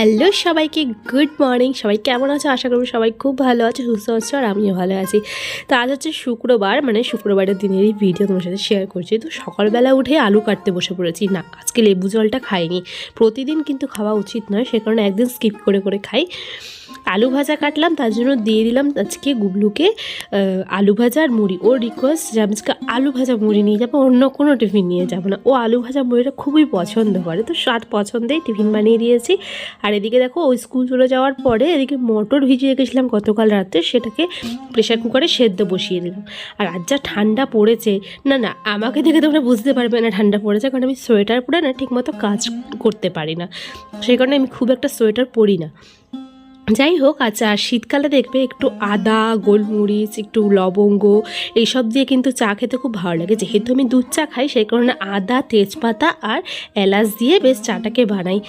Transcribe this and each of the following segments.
Hello সবাইকে, good morning. সবাই কেমন আছো? আশা করব সবাই খুব ভালো আছে, সুস্থ আছো, আর আমিও ভালো আছি। তো আজ হচ্ছে শুক্রবার মানে শুক্রবারের দিনেরই ভিডিও তোমার সাথে শেয়ার করছি। তো সকালবেলা উঠে আলু কাটতে বসে পড়েছি। না, আজকে লেবু জলটা খাইনি। প্রতিদিন কিন্তু খাওয়া উচিত নয়, সে কারণে একদিন স্কিপ করে করে খাই। আলু ভাজা কাটলাম, তার জন্য দিয়ে দিলাম আজকে গুবলুকে আলু ভাজা আর মুড়ি। ওর রিকোয়েস্ট যে আমি আজকে আলু ভাজা মুড়ি নিয়ে যাব, অন্য কোনো টিফিন নিয়ে যাব না। ও আলু ভাজা মুড়িটা খুবই পছন্দ করে। তো স্বাদ পছন্দেই টিফিন বানিয়ে দিয়েছি। আর এদিকে দেখো, ওই স্কুল চলে যাওয়ার পরে এদিকে মটর ভিজিয়ে গেছিলাম গতকাল রাতে, সেটাকে প্রেশার কুকারে সেদ্ধ বসিয়ে দিলাম। আর আজ যা ঠান্ডা পড়েছে, না না, আমাকে দেখে তোমরা বুঝতে পারবে না ঠান্ডা পড়েছে, কারণ আমি সোয়েটার পরে না ঠিকমতো কাজ করতে পারি না। সেই কারণে আমি খুব একটা সোয়েটার পরি না। যাই হোক আচ্ছা শীতকালে দেখবে একটু আদা, গোলমরিচ, একটু লবঙ্গ, এইসব দিয়ে কিন্তু চা খেতে খুব ভালো লাগে। যেহেতু আমি দুধ চা খাই, সেই কারণে আদা, তেজপাতা আর এলাচ দিয়ে বেশ চাটাকে বানাই।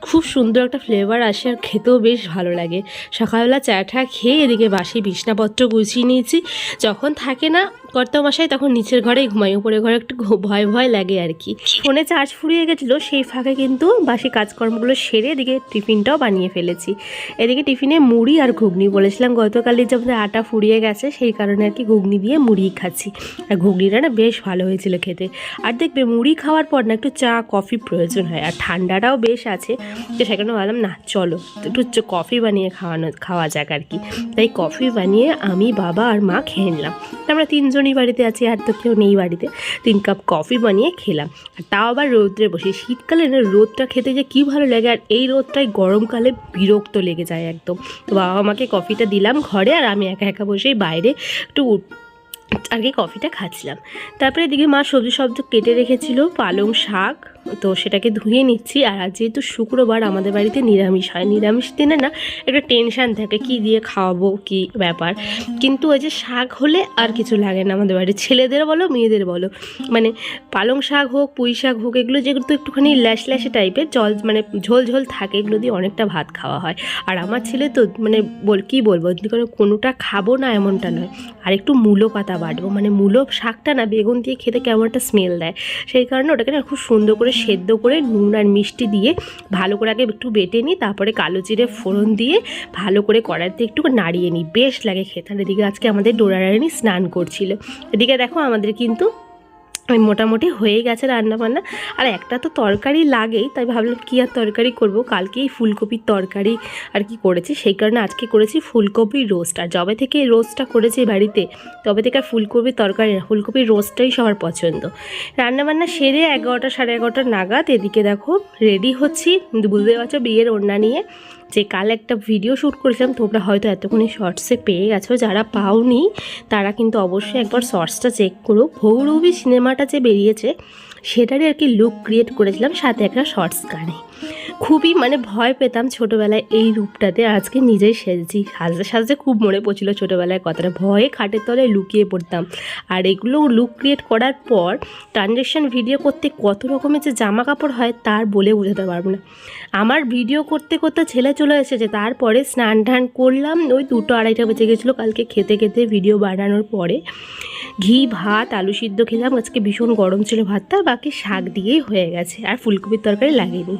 খুব সুন্দর একটা ফ্লেভার আসে আর খেতেও বেশ ভালো লাগে। সকালবেলা চা চাটা খেয়ে এদিকে বাসি বিছনাপত্র গুছিয়ে নিয়েছি। যখন থাকে না কর্তামশাই, তখন নিচের ঘরেই ঘুমাই, উপরের ঘরে একটু ভয় ভয় লাগে আর কি। ফোনে চার্জ ফুরিয়ে গেছিল, সেই ফাঁকে কিন্তু বাসি কাজকর্মগুলো সেরে এদিকে টিফিনটাও বানিয়ে ফেলেছি। এদিকে টিফিনে মুড়ি আর ঘুগনি বলেছিলাম। গতকালই যে আমাদের আটা ফুরিয়ে গেছে, সেই কারণে আর কি ঘুগনি দিয়ে মুড়ি খাচ্ছি। আর ঘুগনিটা না বেশ ভালো হয়েছিল খেতে। আর দেখবে মুড়ি খাওয়ার পর না একটু চা, কফি প্রয়োজন হয়। আর ঠান্ডাটাও বেশ আছে। তো সেখানে ভাবলাম, না, চলো, একটু কফি বানিয়ে খাওয়ানো, খাওয়া যাক আর কি। তাই কফি বানিয়ে আমি, বাবা আর মা খেয়ে নিলাম। আমরা তিনজনই বাড়িতে আছি, আর তো কেউ নেই বাড়িতে। তিন কাপ কফি বানিয়ে খেলাম। আর তাও আবার রৌদ্রে বসে। শীতকালে না রোদটা খেতে যে কী ভালো লাগে। আর এই রোদটাই গরমকালে বিরক্ত লেগে যায় একদম। তো বাবা আমাকে কফিটা দিলাম ঘরে আর আমি একা একা বসেই বাইরে একটু আর কি কফিটা খাচ্ছিলাম। তারপরে এদিকে মা সবজি সবজি কেটে রেখেছিল, পালং শাক তো সেটাকে ধুয়ে নিচ্ছি। আর যেহেতু শুক্রবার আমাদের বাড়িতে নিরামিষ হয়। নিরামিষ দিনে না একটা টেনশান থাকে, কি দিয়ে খাওয়াবো, কি ব্যাপার। কিন্তু ওই যে শাক হলে আর কিছু লাগে না আমাদের বাড়িতে। ছেলেদের বলো, মেয়েদের বলো। মানে পালং শাক হোক, পুঁই শাক হোক, এগুলো যেগুলো তো একটুখানি ল্যাশ ল্যাশে টাইপের জল মানে ঝোল ঝোল থাকে, এগুলো দিয়ে অনেকটা ভাত খাওয়া হয়। আর আমার ছেলে তো মানে বল, কী বলব? কোনো, কোনোটা খাব না এমনটা নয়। আর একটু মূলো পাতা বাটবো। মানে মূলো শাকটা না বেগুন দিয়ে খেতে কেমন একটা স্মেল দেয়। সেই কারণে ওটাকে না খুব সুন্দর করে সেদ্ধ করে নুন আর মিষ্টি দিয়ে ভালো করে আগে একটু বেটে নিই তারপরে কালো জিরে ফোড়ন দিয়ে ভালো করে কড়াইতে একটু নাড়িয়ে নিই। বেশ লাগে খেতে। এদিকে আজকে আমাদের ডোরারানি স্নান করছিল। এদিকে দেখো আমাদের কিন্তু মোটামুটি হয়ে গেছে রান্না বান্না আর একটা তো তরকারি লাগেই, তাই ভাবলাম কী আর তরকারি করব? কালকে এই ফুলকপির তরকারি আর কি করেছি, সেই কারণে আজকে করেছি ফুলকপির রোস্ট। আর যবে থেকে রোস্টটা করেছি বাড়িতে, তবে থেকে আর ফুলকপির তরকারি না, ফুলকপির রোস্টটাই সবার পছন্দ। রান্নাবান্না সেরে এগারোটা সাড়ে এগারোটা নাগাদ, এদিকে দেখো রেডি হচ্ছি, বুঝতে পারছ বিয়ের ওড়না নিয়ে। যে কাল একটা ভিডিও শ্যুট করেছিলাম, তোমরা হয়তো এতক্ষণে শর্টসে পেয়ে গেছো, যারা পাওনি, তারা কিন্তু অবশ্যই একবার শর্টসটা চেক করো। ভৌরবী সিনেমাটা যে বেরিয়েছে, সেটারই আর কি লুক ক্রিয়েট করেছিলাম, সাথে একটা শর্টস গানে। খুবই মানে ভয় পেতাম ছোটোবেলায় এই রূপটাতে। আজকে নিজেই সেজেছি। সাজতে সাজতে খুব মনে পড়ছিল ছোটোবেলায় কথাটা ভয়ে খাটের তলায় লুকিয়ে পড়তাম। আর এগুলো লুক ক্রিয়েট করার পর ট্রানজেকশন ভিডিও করতে কত রকমের যে জামা কাপড় হয় তার বলে বোঝাতে পারব না। আমার ভিডিও করতে করতে ছেলে চলে এসেছে, তারপরে স্নান টান করলাম, ওই দুটো আড়াইটা বেজে গেছিল কালকে খেতে খেতে ভিডিও বানানোর পরে। ঘি, ভাত, আলু সিদ্ধ খেলাম, আজকে ভীষণ গরম ছিল ভাতটা, বাকি শাক দিয়েই হয়ে গেছে, আর ফুলকপির তরকারি লাগেনি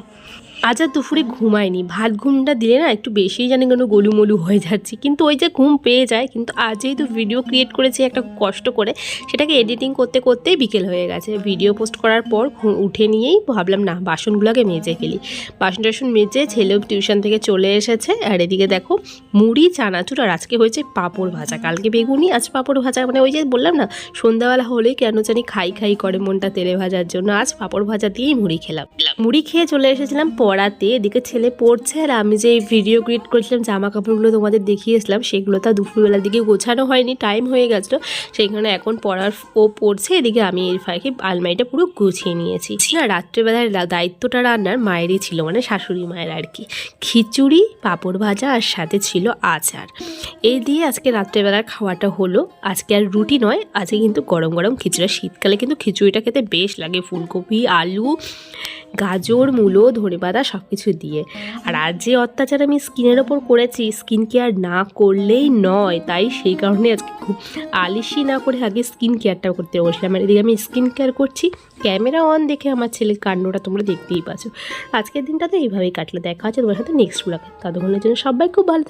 আজ আর দুপুরে ঘুমায়নি। ভাত ঘুমটা দিলে না একটু বেশিই জানি কেন গলুমলু হয়ে যাচ্ছে। কিন্তু ওই যে ঘুম পেয়ে যায়, কিন্তু আজই তো ভিডিও ক্রিয়েট করেছি একটা কষ্ট করে, সেটাকে এডিটিং করতে করতেই বিকেল হয়ে গেছে। ভিডিও পোস্ট করার পর উঠে নিয়েই ভাবলাম, না, বাসনগুলোকে মেজে ফেলি। বাসন টাসন মেজে ছেলেও টিউশন থেকে চলে এসেছে। আর এদিকে দেখো, মুড়ি, চানাচুর আর আজকে হয়েছে পাঁপড় ভাজা। কালকে বেগুনি, আজ পাঁপড় ভাজা। মানে ওই যে বললাম না, সন্ধ্যাবেলা হলেই কেন জানি খাই খাই করে মনটা তেলে ভাজার জন্য। আজ পাঁপড় ভাজা দিয়েই মুড়ি খেলাম। মুড়ি খেয়ে চলে এসেছিলাম পড়াতে, এদিকে ছেলে পড়ছে আর আমি যে ভিডিও ক্রিয়েট করেছিলাম জামা কাপড়গুলো তোমাদের দেখিয়েছিলাম, সেগুলো তো দুপুরবেলার দিকে গোছানো হয়নি টাইম হয়ে গেছিল। সেইখানে এখন পড়ার ও পড়ছে, এদিকে আমি এর ফাঁকে আলমারিটা পুরো গুছিয়ে নিয়েছি। না, রাত্রেবেলার দায়িত্বটা রান্নার মায়েরই ছিল মানে শাশুড়ি মায়ের আর কি। খিচুড়ি, পাঁপড় ভাজা আর সাথে ছিল আচার। এই দিয়ে আজকে রাত্রেবেলার খাওয়াটা হলো। আজকে আর রুটি নয়, আজকে কিন্তু গরম গরম খিচুড়ি। শীতকালে কিন্তু খিচুড়িটা খেতে বেশ লাগে, ফুলকপি, আলু, গাজর, মূলো, ধনেপাতা টাটা সব কিছু দিয়ে আর আর যে অত্যাচার আমি স্কিনের ওপর করেছি স্কিন কেয়ার না করলেই নয়। তাই সেই কারণে আজকে খুব আলিশি না করে আগে স্কিন কেয়ারটা করতে বসলাম। আর এদিকে আমি স্কিন কেয়ার করছি ক্যামেরা অন দেখে আমার ছেলের কাণ্ডটা তোমরা দেখতেই পাচ্ছ। আজকের দিনটা তো এইভাবেই কাটলে। দেখা হচ্ছে তোমার সাথে নেক্সট ব্লগে ততক্ষণের জন্য সবাই খুব ভালো থাকবে